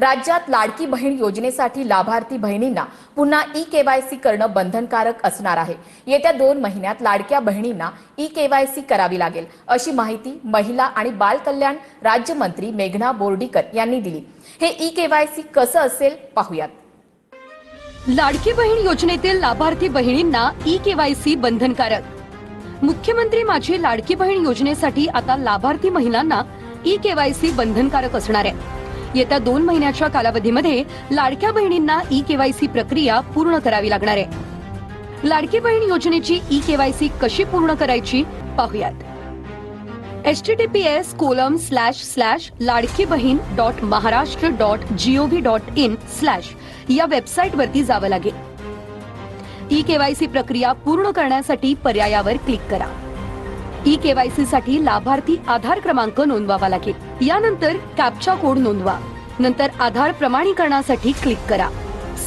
राज्यात लाडकी बहीण योजनेसाठी लाभार्थी बहिणींना पुन्हा ई केवायसी करणं बंधनकारक असणार आहे. येत्या दोन महिन्यात लाडक्या बहिणींना ई केवायसी करावी लागेल अशी माहिती महिला आणि बालकल्याण राज्यमंत्री मेघना बोर्डीकर यांनी दिली. हे ई केवायसी कसं असेल पाहुयात. लाडकी बहीण योजनेतील लाभार्थी बहिणींना ई केवायसी बंधनकारक. मुख्यमंत्री माझी लाडकी बहीण योजनेसाठी आता लाभार्थी महिलांना ई केवायसी बंधनकारक असणार आहे. येत्या दोन महिन्याच्या कालावधीमध्ये लाडक्या बहिणींना ई केवायसी प्रक्रिया पूर्ण करावी लागणार आहे. लाडकी बहीण योजनेची ई केवायसी कशी पूर्ण करायची पाहुयात. H T T P S colon slash slash Ladki Bahin dot Maharashtra dot gov dot in slash या वेबसाईट वरती जावं लागेल. ई केवायसी प्रक्रिया पूर्ण करण्यासाठी पर्यायावर क्लिक करा. ई केवायसी साठी लाभार्थी आधार क्रमांक नोंदवावा लागेल. यानंतर कॅप्चा कोड नोंदवा. नंतर आधार प्रमाणीकरणासाठी क्लिक करा.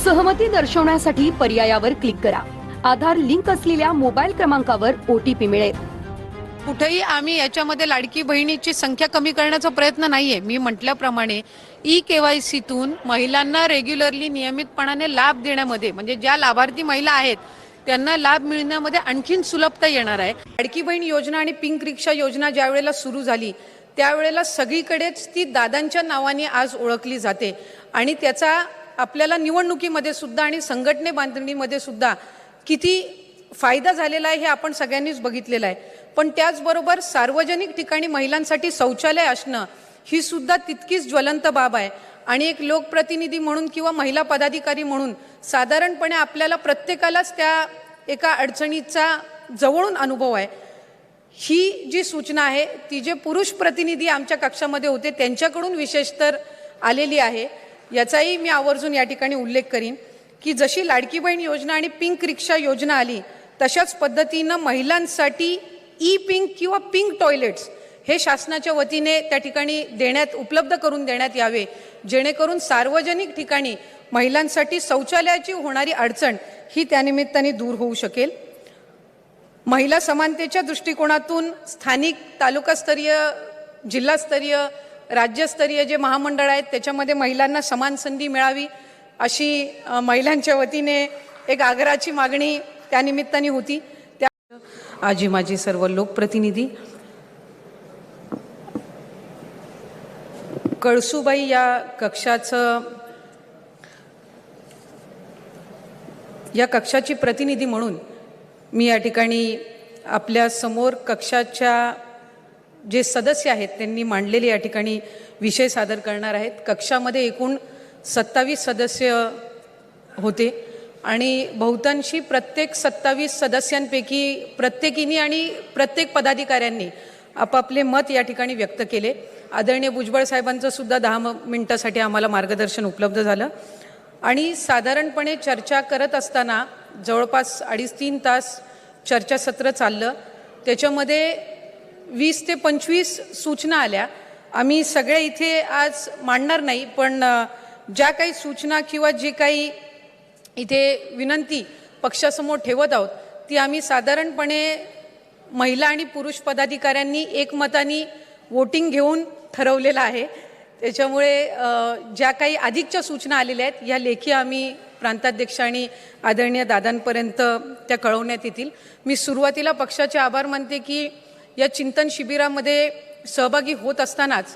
सहमती दर्शवण्यासाठी पर्यायावर क्लिक करा. आधार लिंक असलेल्या मोबाईल क्रमांकावर ओटीपी मिळेल. कुठेही आम्ही याच्यामध्ये लाडकी बहिणीची संख्या कमी करण्याचा प्रयत्न नाहीये. मी म्हटल्याप्रमाणे ई केवायसीतून महिलांना रेग्युलरली नियमितपणाने लाभ देण्यामध्ये म्हणजे ज्या लाभार्थी महिला आहेत त्यांना लाभ मिळण्यामध्ये आणखीन सुलभता येणार आहे. लाडकी बहीण योजना आणि पिंक रिक्षा योजना ज्या वेळेला सुरू झाली त्यावेळेला सगळीकडेच ती दादांच्या नावाने आज ओळखली जाते. आणि त्याचा आपल्याला निवडणुकीमध्ये सुद्धा आणि संघटने बांधणीमध्ये सुद्धा किती फायदा झालेला आहे हे आपण सगळ्यांनीच बघितलेलं आहे. पण त्याचबरोबर सार्वजनिक ठिकाणी महिलांसाठी शौचालय असणं ही सुद्धा तितकीच ज्वलंत बाब आहे. आणि एक लोकप्रतिनिधी म्हणून किंवा महिला पदाधिकारी म्हणून साधारणपणे आपल्याला प्रत्येकालाच त्या एका अडचणीचा जवळून अनुभव आहे. ही जी सूचना आहे ती जे पुरुष प्रतिनिधी आमच्या कक्षामध्ये होते त्यांच्याकडून विशेष तर आलेली आहे. याचाही मी आवर्जून या ठिकाणी उल्लेख करीन की जशी लाडकी बहीण योजना आणि पिंक रिक्षा योजना आली तशाच पद्धतीनं महिलांसाठी ई पिंक किंवा पिंक टॉयलेट्स हे शासनाच्या वतीने त्या ठिकाणी देण्यात उपलब्ध करून देण्यात यावे. जेणेकरून सार्वजनिक ठिकाणी महिलांसाठी शौचालयाची होणारी अडचण ही त्यानिमित्ताने दूर होऊ शकेल. महिला समानतेच्या दृष्टिकोनातून स्थानिक तालुकास्तरीय जिल्हास्तरीय राज्यस्तरीय जे महामंडळ आहेत त्याच्यामध्ये महिलांना समान संधी मिळावी अशी महिलांच्या वतीने एक आग्रहाची मागणी त्यानिमित्ताने होती. त्या आजी माझी सर्व लोकप्रतिनिधी कळसूबाई या कक्षाचं या कक्षाची प्रतिनिधी म्हणून मी या ठिकाणी आपल्यासमोर कक्षाच्या जे सदस्य आहेत त्यांनी मांडलेले या ठिकाणी विषय सादर करणार आहेत. कक्षामध्ये एकूण सत्तावीस सदस्य होते आणि बहुतांशी प्रत्येक सत्तावीस सदस्यांपैकी प्रत्येकीनी आणि प्रत्येक पदाधिकाऱ्यांनी आपापले मत या ठिकाणी व्यक्त केले. आदरणीय भुजबळ साहेबांचं सुद्धा दहा मिनटासाठी आम्हाला मार्गदर्शन उपलब्ध झालं. आणि साधारणपणे चर्चा करत असताना जवळपास अडीच तीन तास चर्चासत्र चाललं. त्याच्यामध्ये वीस ते पंचवीस सूचना आल्या. आम्ही सगळे इथे आज मांडणार नाही पण ज्या काही सूचना किंवा जे काही इथे विनंती पक्षासमोर ठेवत आहोत ती आम्ही साधारणपणे महिला आणि पुरुष पदाधिकाऱ्यांनी एकमतानी वोटिंग घेऊन ठरवलेलं आहे. त्याच्यामुळे ज्या काही अधिकच्या सूचना आलेल्या आहेत या लेखी आम्ही प्रांताध्यक्ष आणि आदरणीय दादांपर्यंत त्या कळवण्यात येतील. मी सुरुवातीला पक्षाचे आभार मानते की या चिंतन शिबिरामध्ये सहभागी होत असतानाच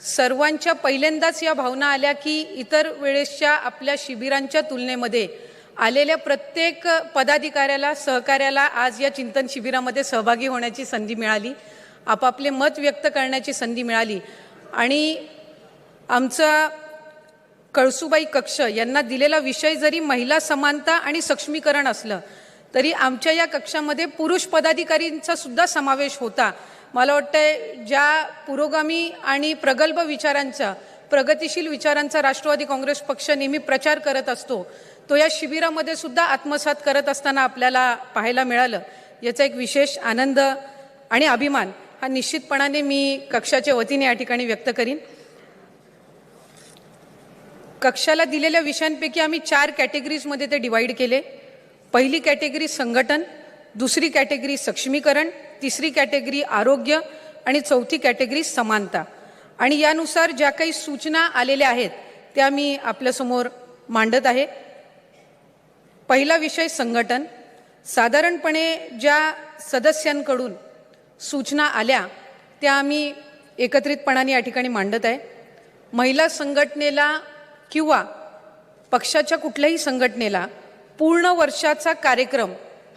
सर्वांच्या पहिल्यांदाच या भावना आल्या की इतर वेळेसच्या आपल्या शिबिरांच्या तुलनेमध्ये आलेल्या प्रत्येक पदाधिकाऱ्याला सहकार्याला आज या चिंतन शिबिरामध्ये सहभागी होण्याची संधी मिळाली. आपापले मत व्यक्त करण्याची संधी मिळाली. आणि आमचा कळसुबाई कक्ष यांना दिलेला विषय जरी महिला समानता आणि सक्षमीकरण असलं तरी आमच्या या कक्षामध्ये पुरुष पदाधिकारींचा सुद्धा समावेश होता. मला वाटतंय ज्या पुरोगामी आणि प्रगल्भ विचारांचा प्रगतिशील विचारांचा राष्ट्रवादी काँग्रेस पक्ष नेहमी प्रचार करत असतो तो या शिबिरामध्ये सुद्धा आत्मसात करत असताना आपल्याला पाहायला मिळालं. याचा एक विशेष आनंद आणि अभिमान. हा निश्चितपणाने मी कक्षाच्या वतीने या ठिकाणी व्यक्त करीन. कक्षाला दिलेल्या विषयांपैकी आम्ही चार कॅटेगरीजमध्ये ते डिवाईड केले. पहिली कॅटेगरी संघटन दुसरी कॅटेगरी सक्षमीकरण तिसरी कॅटेगरी आरोग्य आणि चौथी कॅटेगरी समानता. आणि यानुसार ज्या काही सूचना आलेल्या आहेत त्या मी आपल्यासमोर मांडत आहे. पहिला विषय संघटन. साधारणपणे ज्या सदस्यांकडून सूचना आल्या त्या आम्ही एकत्रितपणाने या ठिकाणी मांडत आहे. महिला संघटनेला किंवा पक्षाच्या कुठल्याही संघटनेला पूर्ण वर्षाचा कार्यक्रम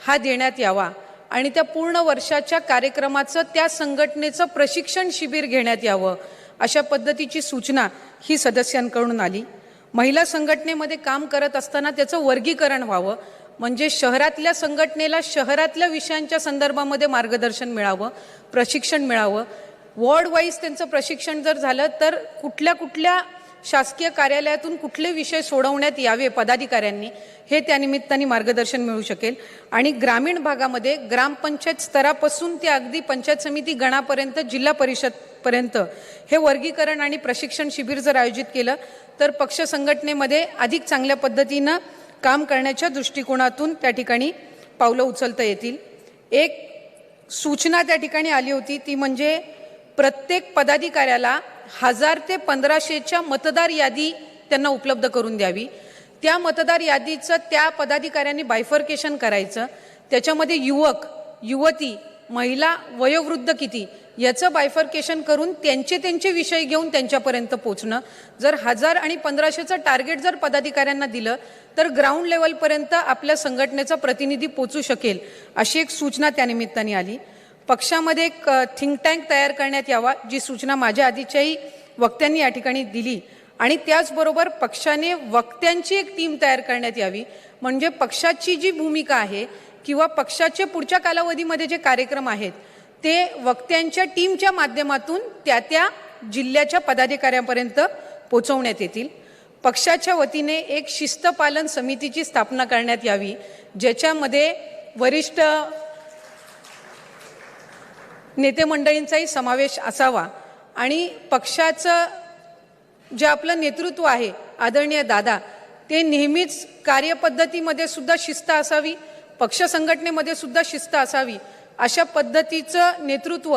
हा देण्यात यावा आणि त्या पूर्ण वर्षाच्या कार्यक्रमाचं त्या संघटनेचं प्रशिक्षण शिबिर घेण्यात यावं अशा पद्धतीची सूचना ही सदस्यांकडून आली. महिला संघटनेमध्ये काम करत असताना त्याचं वर्गीकरण व्हावं म्हणजे शहरातल्या संघटनेला शहरातल्या विषयांच्या संदर्भामध्ये मार्गदर्शन मिळावं प्रशिक्षण मिळावं. वॉर्ड वाईज त्यांचं प्रशिक्षण जर झालं तर कुठल्या कुठल्या शासकीय कार्यालयातून कुठले विषय सोडवण्यात यावे पदाधिकाऱ्यांनी हे त्यानिमित्ताने मार्गदर्शन मिळू शकेल. आणि ग्रामीण भागामध्ये ग्रामपंचायत स्तरापासून ते अगदी पंचायत समिती गणापर्यंत जिल्हा परिषदपर्यंत हे वर्गीकरण आणि प्रशिक्षण शिबिर जर आयोजित केलं तर पक्ष संघटनेमध्ये अधिक चांगल्या पद्धतीनं काम करण्याच्या दृष्टिकोनातून त्या ठिकाणी पावलं उचलता येतील. एक सूचना त्या ठिकाणी आली होती ती म्हणजे प्रत्येक पदाधिकाऱ्याला हजार ते पंधराशेच्या मतदार यादी त्यांना उपलब्ध करून द्यावी. त्या मतदार यादीचं त्या पदाधिकाऱ्यांनी बायफर्केशन करायचं. त्याच्यामध्ये युवक युवती महिला वयोवृद्ध किती? याचं बायफर्केशन करून त्यांचे त्यांचे विषय घेऊन त्यांच्यापर्यंत पोचणं. जर हजार आणि पंधराशेचं टार्गेट जर पदाधिकाऱ्यांना दिलं तर ग्राउंड लेवलपर्यंत आपल्या संघटनेचा प्रतिनिधी पोचू शकेल अशी एक सूचना त्यानिमित्ताने आली. पक्षामध्ये एक थिंक टँक तयार करण्यात यावा जी सूचना माझ्या आधीच्याही वक्त्यांनी या ठिकाणी दिली. आणि त्याचबरोबर पक्षाने वक्त्यांची एक टीम तयार करण्यात यावी. म्हणजे पक्षाची जी भूमिका आहे किंवा पक्षाचे पुढच्या कालावधीमध्ये जे कार्यक्रम आहेत ते वक्त्यांच्या टीमच्या माध्यमातून त्या त्या जिल्ह्याच्या पदाधिकाऱ्यांपर्यंत पोचवण्यात येतील. पक्षाच्या वतीने एक शिस्तपालन समितीची स्थापना करण्यात यावी ज्याच्यामध्ये वरिष्ठ नेते मंडळींचाही समावेश असावा आणि पक्षाचं जे आपलं नेतृत्व आहे आदरणीय दादा ते नेहमीच कार्यपद्धतीमध्ये सुद्धा शिस्त असावी पक्ष संघटनेमध्ये सुद्धा शिस्त असावी अशा पद्धतीचं नेतृत्व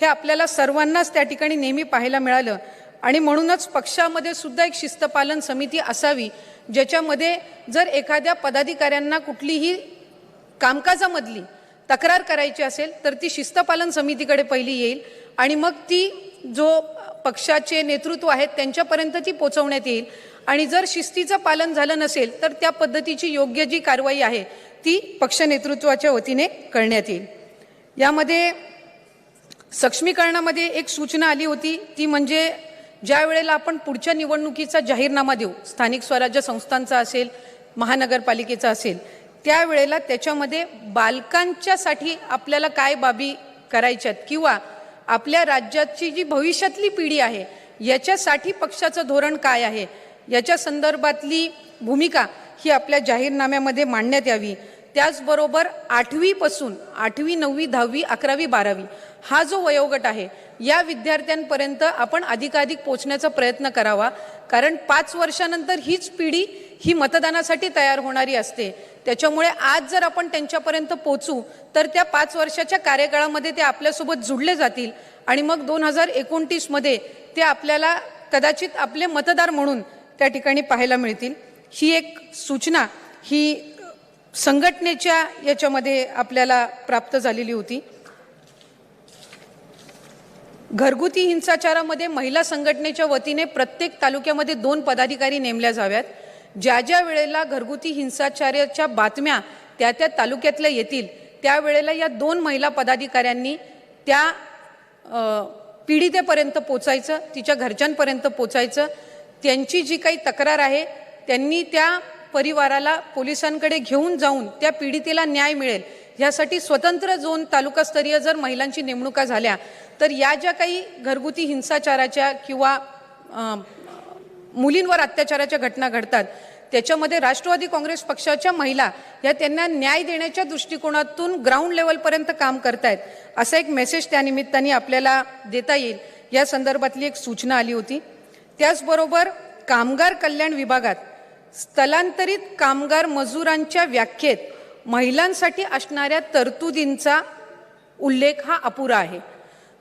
हे आपल्याला सर्वांनाच त्या ठिकाणी नेहमी पाहायला मिळालं. आणि म्हणूनच पक्षामध्ये सुद्धा एक शिस्तपालन समिती असावी ज्याच्यामध्ये जर एखाद्या पदाधिकाऱ्यांना कुठलीही कामकाजामधली तक्रार करायची असेल तर ती शिस्तपालन समितीकडे पहिली येईल आणि मग ती जो पक्षाचे नेतृत्व आहेत त्यांच्यापर्यंत ती पोचवण्यात येईल. आणि जर शिस्तीचं पालन झालं नसेल तर त्या पद्धतीची योग्य जी कारवाई आहे ती पक्ष नेतृत्वाच्या वतीने करण्यात येईल. यामध्ये सक्षमीकरणामध्ये एक सूचना आली होती. ती म्हणजे ज्या वेळेला आपण पुढच्या निवडणुकीचा जाहीरनामा देऊ स्थानिक स्वराज्य संस्थांचा असेल महानगरपालिकेचा असेल त्यावेळेला त्याच्यामध्ये बालकांच्यासाठी आपल्याला काय बाबी करायच्यात किंवा आपल्या राज्याची जी भविष्यातली पिढी आहे याच्यासाठी पक्षाचं धोरण काय आहे? याच्या संदर्भातली भूमिका ही आपल्या जाहीरनाम्यामध्ये मांडण्यात यावी. त्याचबरोबर आठवीपासून आठवी नववी दहावी अकरावी बारावी हा जो वयोगट आहे या विद्यार्थ्यांपर्यंत आपण अधिकाधिक पोचण्याचा प्रयत्न करावा. कारण पाच वर्षानंतर हीच पिढी ही मतदानासाठी तयार होणारी असते. त्याच्यामुळे आज जर आपण त्यांच्यापर्यंत पोचू तर त्या पाच वर्षाच्या कार्यकाळामध्ये ते आपल्यासोबत जुडले जातील आणि मग दोन हजार एकोणतीसमध्ये ते आपल्याला कदाचित आपले मतदार म्हणून त्या ठिकाणी पाहायला मिळतील. ही एक सूचना ही संघटनेच्या याच्यामध्ये आपल्याला प्राप्त झालेली होती. घरगुती हिंसाचारामध्ये महिला संघटनेच्या वतीने प्रत्येक तालुक्यामध्ये दोन पदाधिकारी नेमल्या जाव्यात. ज्या ज्या वेळेला घरगुती हिंसाचाराच्या बातम्या त्या त्या तालुक्यातल्या येतील त्यावेळेला या दोन महिला पदाधिकाऱ्यांनी त्या पीडितेपर्यंत पोचायचं तिच्या घरच्यांपर्यंत पोचायचं. त्यांची जी काही तक्रार आहे त्यांनी त्या परिवाराला पोलिसांकडे घेऊन जाऊन त्या पीडितेला न्याय मिळेल. यासाठी स्वतंत्र झोन तालुकास्तरीय जर महिलांची नेमणुका झाल्या तर या ज्या काही घरगुती हिंसाचाराच्या किंवा मुलींवर अत्याचाराच्या घटना घडतात त्याच्यामध्ये राष्ट्रवादी काँग्रेस पक्षाच्या महिला या त्यांना न्याय देण्याच्या दृष्टिकोनातून ग्राउंड लेवलपर्यंत काम करतायत. असा एक मेसेज त्यानिमित्ताने आपल्याला देता येईल. या संदर्भातली एक सूचना आली होती. त्याचबरोबर कामगार कल्याण विभागात स्थलांतरित कामगार मजुरांच्या व्याख्येत महिलांसाठी असणाऱ्या तरतुदींचा उल्लेख हा अपुरा आहे.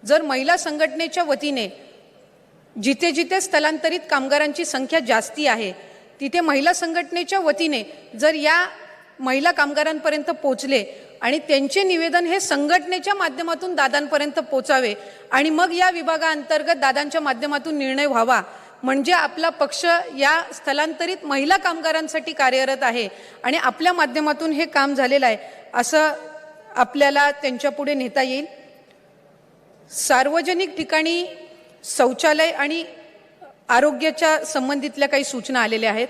जर महिला संघटनेच्या वतीने जिथे जिथे स्थलांतरित कामगारांची संख्या जास्ती आहे तिथे महिला संघटनेच्या वतीने जर या महिला कामगारांपर्यंत पोचले आणि त्यांचे निवेदन हे संघटनेच्या माध्यमातून दादांपर्यंत पोचावे आणि मग या विभागाअंतर्गत दादांच्या माध्यमातून निर्णय व्हावा म्हणजे आपला पक्ष या स्थलांतरित महिला कामगारांसाठी कार्यरत आहे आणि आपल्या माध्यमातून हे काम झालेलं आहे असं आपल्याला त्यांच्यापुढे नेता येईल. सार्वजनिक ठिकाणी शौचालय आणि आरोग्याच्या संबंधितल्या काही सूचना आलेल्या आहेत.